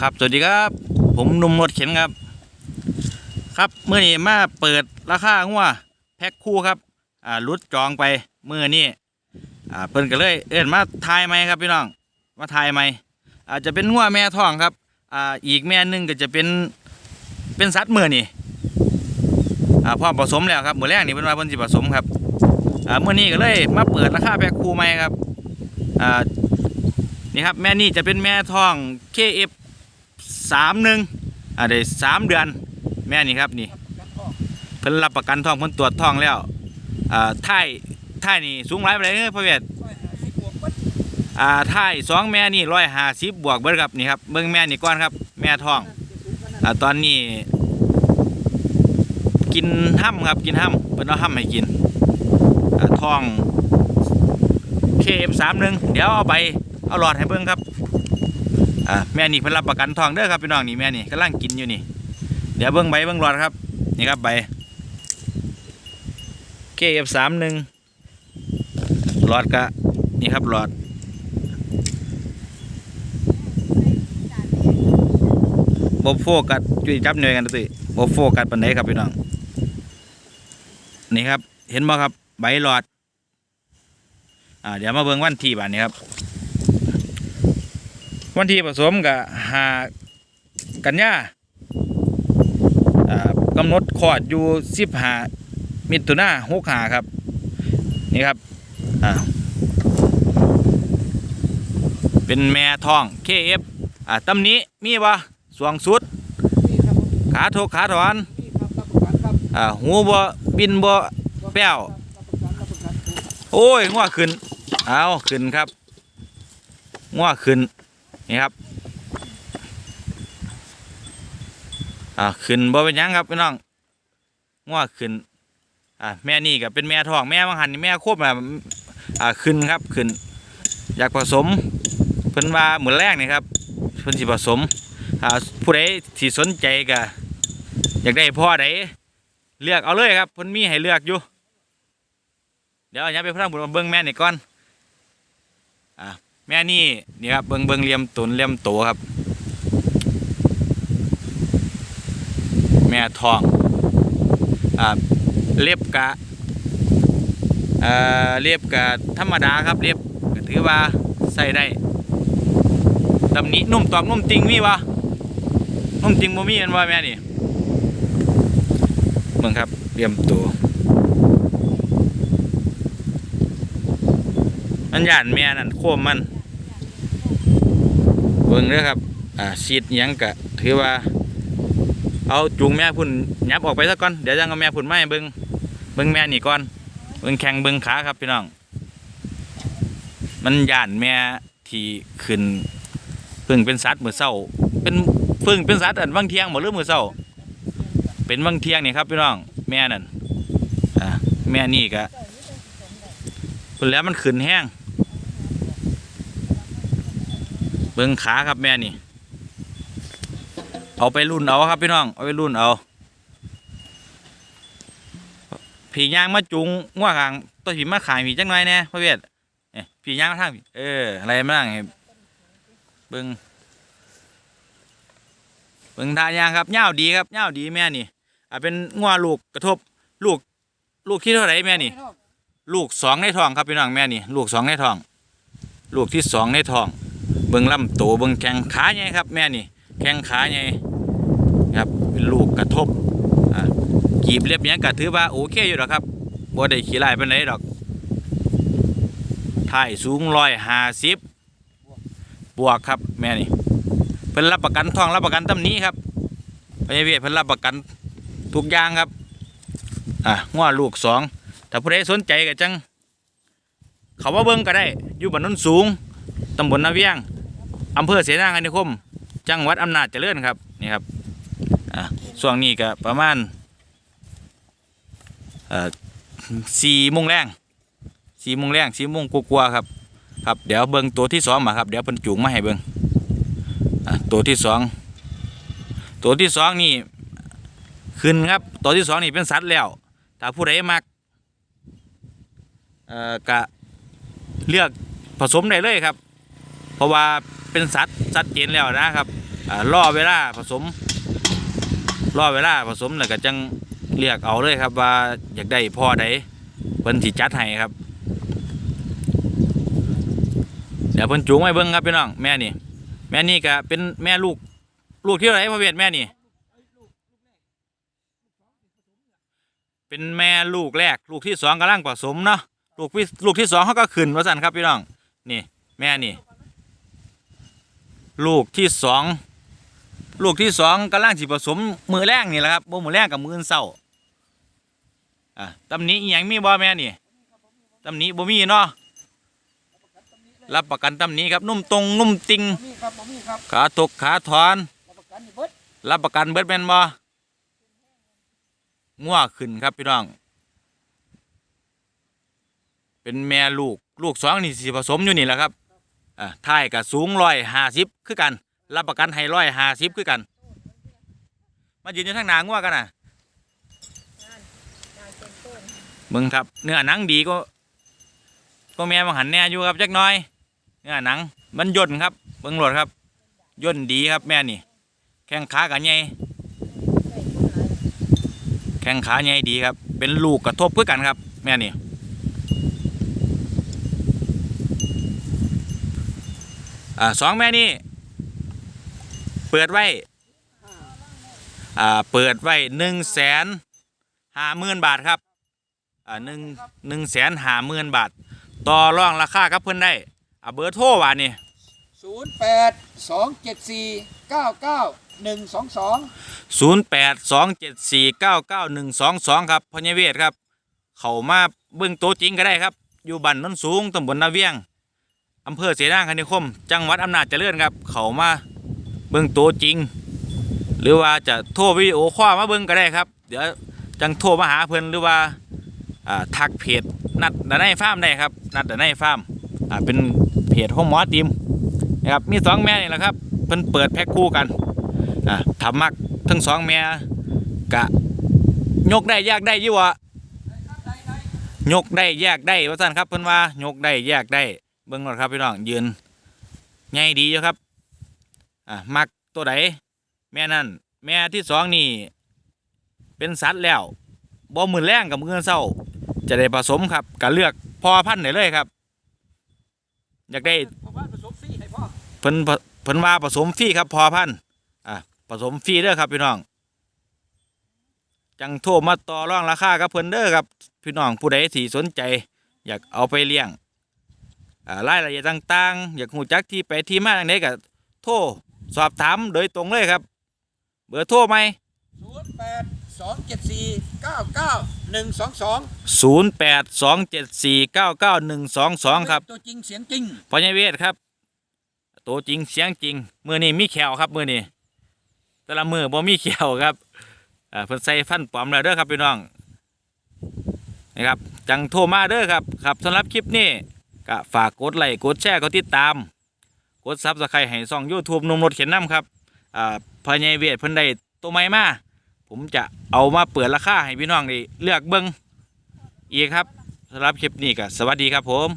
ครับสวัสดีครับ ผมนุ่มรถเข็นครับ ครับเมื่อนี้มาเปิดราคาหัวแพ็คคู่ครับอ่ารุดจองไปเมื่อนี้อ่าเพิ่นก็เลยเอิ้นมาทายไหมครับพี่น้องมาทายไหมอาจจะเป็นหัวแม่ท้องครับอ่าอีกแม่หนึงก็จะเป็นเป็นสัตว์มือนี่อ่าพร้อมผสมแล้วครับเมือแรกนี่เป็นว่าเพิ่นสิผสมครับอ่าเมื่อนี้ก็เลยมาเปิดราคาแพ็คคู่ไหมครับอ่านี่ครับแม่นี่จะเป็นแม่ท้อง KF สามหนึ่งอ่าได้สามเดือน แม่นี่ครับนี่เพิ่นรับประกันท้องเพิ่นตรวจท้องแล้วอ่าท้ายท้ายนี่สูงหลายไปเลยเด้อพ่อเวทอ่าท้ายสองแม่นี่ร้อยห้าสิบบวกเบิดครับนี่ครับเบิ่งแม่นี่ก่อนครับ แม่ท้องอ่าตอนนี้ กินห้ำครับกินห้ำเพิ่นเอาห้ำให้กินอ่าท้อง KF สามหนึ่งเดี๋ยวเอาไปเอาหลอดให้เบิ่งครับ อ่าแม่นี่เพิ่นรับประกันทองเด้อครับพี่น้องนี่แม่นี่กำลังกินอยู่นี่ เดี๋ยวเบิ่งใบเบิ่งหลอดครับ นี่ครับใบ KF สามหนึ่งหลอดกะนี่ครับหลอดบบโฟกัสจุยจับหน่วยกันติบบโฟกัสปันไหนครับพี่น้องนี่ครับเห็นบ่ครับใบหลอดอ่าเดี๋ยวมาเบิ่งวันที่บ้านนี้ครับ วันที่ผสมกับหากันยากำหนดคลอดอยู่สิบหามิถุนาหกหาครับ นี่ครับเป็นแม่ทอง KF อ่าตำนี้มีบ่สวงสุด ขาโทขาถอนนี่ครับรับประกันครับอ่าหูบ่บินบ่แป้วโอ้ยงัวขึ้น เอาขึ้นครับงัวขึ้น นี่ครับอ่าขึ้นบ่เป็นยังครับพี่น้องงัวขึ้นอ่าแม่นี่ก็เป็นแม่ทองแม่บางหันนี่แม่ควบอะอ่าขึ้นครับขึ้น อยากผสมเพิ่นว่าเหมือนแรกนี่ครับเพิ่นสิผสมอ่าผู้ใดที่สนใจก็อยากได้พ่อใดเลือกเอาเลยครับเพิ่นมีให้เลือกอยู่เดี๋ยวอันนี้ไปพระบุญมาเบิ้งแม่นี่ก่อนอ่า แม่นี่นี่ครับเบิ้งเบิ้งเลี่ยมตุนเลี่ยมโตครับ แม่ทองอ่าเล็บกะเอ่อเล็บกะธรรมดาครับเล็บก็ถือว่าใส่ได้ตำนี้นุ่มตอกนุ่มติงมีวะนุ่มติงบ่มีอันว่าแม่นี่เบิ่งครับเหลี่ยมโต มันย่านแม่นั่นโคมมันเบิ่งเด้อครับ อ่าซีดยังกะถือว่า เอาจูงแม่พุ่นยับออกไปซะก่อน เดี๋ยวจังเอาแม่พุ่นไมาให้เบิ่งเบิ่งแม่นี่ก่อน เบิ่งแข้งเบิ่งขาครับพี่น้อง มันย่านแม่ที่ขึ้นเพิ่งเป็นสัตว์มือเช้า เป็นเพิ่งเป็นสัตว์อันวังเทียงบ่หรือมือเช้า เป็นวังเทียงนี่ครับพี่น้อง แม่นั่น อ่า แม่นี่ก็เพิ่นแล้วมันขึ้นแห้ง เบิ่งขาครับแม่นี่ เอาไปรุ่นเอาครับพี่น้อง เอาไปรุ่นเอา ผียางมาจุงง่วขางตัวผีมาขายผีจังหน่อยแน่พ่อเวทเอ้ยผียางมาทางผีเอออะไรมาทางให้เบิ่งเบิ่งทายางครับเง่าวดีครับเง่าวดีแม่นี่อ่าเป็นง่วลูกกระทบลูกลูกที่เท่าไหร่แม่นี่ ลูกสองในท้องครับพี่น้องแม่นี่ ลูกสองในท้อง ลูกที่สองในท้อง เบิ่งลำโตเบิ่งแข้งขาใหญ่ครับ แม่นี่แข้งขาใหญ่ครับเป็นลูกกระทบอ่ากีบเรียบหยังก็ถือว่าโอเคอยู่หรอกครับบ่ได้ขี้ลายปานใดดอกถ่ายสูงร้อยห้าสิบบวกครับแม่นี่เพิ่นรับประกันทองรับประกันตำหนี้ครับพยาเวทเพิ่นรับประกันทุกอย่างครับอะง้อลูกสองถ้าผู้ใดสนใจก็จังเขาว่าเบิ่งก็ได้อยู่บนนนสูงตำบลนาเวียง อำเภอเสนาคณิคม จังหวัดอำนาจเจริญครับนี่ครับอะช่วงนี้ก็ประมาณเอ่อสี่โมงแรงสี่โมงแรงสี่โมงกว่าๆครับครับเดี๋ยวเบิ่งตัวที่สองมาครับเดี๋ยวเพิ่นจูงมาให้เบิ่งตัวที่สองตัวที่สองนี่ขึ้นครับตัวที่สองนี่เป็นสัตว์แล้วถ้าผู้ใดมักเอ่อกะเลือกผสมได้เลยครับ เพราะว่า เป็นสัตว์สัดเจนแล้วนะครับอ่ารอเวลาผสมรอเวลาผสมแล้วก็จังเรียกเอาเลยครับว่าอยากได้พ่อใดเพิ่นสิจัดให้ครับ เดี๋ยวเพิ่นจูงไว้เบิ่งครับพี่น้องแม่นี่ แม่นี่ก็เป็นแม่ลูกลูกที่ไรพ่อเวทแม่นี่ เป็นแม่ลูกแรก ลูกที่สองกำลังผสมเนาะลูกที่ลูกที่สองเขาก็ขึ้นว่าสั่นครับพี่น้องนี่ แม่นี่ ลูกที่สองลูกที่สองกำลังสิผสมมือแรกนี่แหละครับบ่มือแรกกับมืออนเศร้าอะตำหนี้อีหยังมีบ่แม่นี่ตำหนี้บ่มีเนาะรับประกันตำหนี้ครับนุ่มตรงนุ่มติงบ่มีครับบ่มีครับขาตกขาถอนรับประกันนี่เบิดรับประกันเบิดแม่นบ่งัวขึ้นครับพี่น้อง เป็นแม่ลูกลูกสองนี่สิผสมอยู่นี่แหละครับ อ่าท้ายกับสูงร้อยห้าสิบคือกัน รับประกันให้ร้อยห้าสิบคือกัน มายืนอยู่ทางหนางัวกันน่ะมึงครับเนื้อหนังดีก็ ก็แม่บังหันแน่อยู่ครับจักหน้อยเนื้อหนังมันย่นครับเบิ่งโหลดครับย่นดีครับแม่นี่ แข้งขากันใหญ่แข้งขาใหญ่ดีครับ เป็นลูกกระทบเพื่อกันครับ แม่นี่ อ่าสองแม่นี่เปิดไว้อ่าเปิดไว้หนึ่งแสนห้าหมื่นบาทครับอ่าหนึ่งหนึ่งแสนห้าหมื่นบาท ต่อรองราคาครับเพื่อนได้อ่าเบอร์โทรว่านี่08 274 99 122ศูนย์แปดสองเจ็ดสี่เก้าเก้าหนึ่งสองสองครับพญเวศครับ เขามาเบื้องโตวจริงก็ได้ครับ อยู่บ้านโนนสูงตำบลนาเวียง อำเภอเสนางคณิคม จังหวัดอำนาจเจริญครับ เขามาเบื้องโตวจริง หรือว่าจะโทรวิดีโอคอมาเบื้องก็ได้ครับ เดี๋ยวจังโทรมาหาเพิ่นหรือว่าอ่าทักเพจนัดดานายฟาร์มได้ครับนัดดานายฟาร์มอ่าเป็นเพจห้องหมอติมนะครับมีสองแม่นี่แหละครับเพิ่นเปิดแพ็คคู่กันอะทำมักทั้งสองแม่กะยกได้แยกได้ยี่วะยกได้แยกได้ว่าสั่นครับเพิ่นว่ายกได้แยกได้ เบิ่งก่อนครับพี่น้องยืนใหญ่ดีอยู่ครับอะมักตัวใดแม่นั่นแม่ที่สองนี่ เป็นสัตว์แล้วบ่มือแรงกับมือเศร้า จะได้ผสมครับก็เลือกพอพันธุ์ได้เลยครับ อยากได้เพราะว่าผสมฟรีให้พ่อเพิ่นเพิ่นว่าผสมฟรีครับพอพันธุ์อะผสมฟรีเด้อครับพี่น้องจังโทรมาต่อรองราคากับเพิ่นเด้อครับ พี่น้องผู้ใดที่สนใจ อยากเอาไปเลี้ยงอ่า รายละเอียดต่างๆ อยากหูจักที่ไปที่มาจังไดก็โทรสอบถามโดยตรงเลยครับ เบอร์โทรไหม08 274 99 122 0827499122 ครับตัวจริงเสียงจริงพญเวทครับ ตัวจริงเสียงจริงมือนี้มีแขวครับมือนี้แต่ละมือบ่มีแขวครับอ่าเพิ่นใส่ฟันปลอมแล้วเด้อครับพี่น้องนะครับจังโทรมาเด้อครับครับสำหรับคลิปนี้ ก็ฝากกดไลค์กดแชร์กดติดตาม กดซับสไครต์ให้ซ่องยูทูบนมรถเข็นน้ำครับอ่าพญเวทเพิ่นได้ตัวใหม่มาผมจะเอามาเปิดราคาให้พี่น้องได้เลือกเบิ้งอีกครับสำหรับคลิปนี้ก็สวัสดีครับผม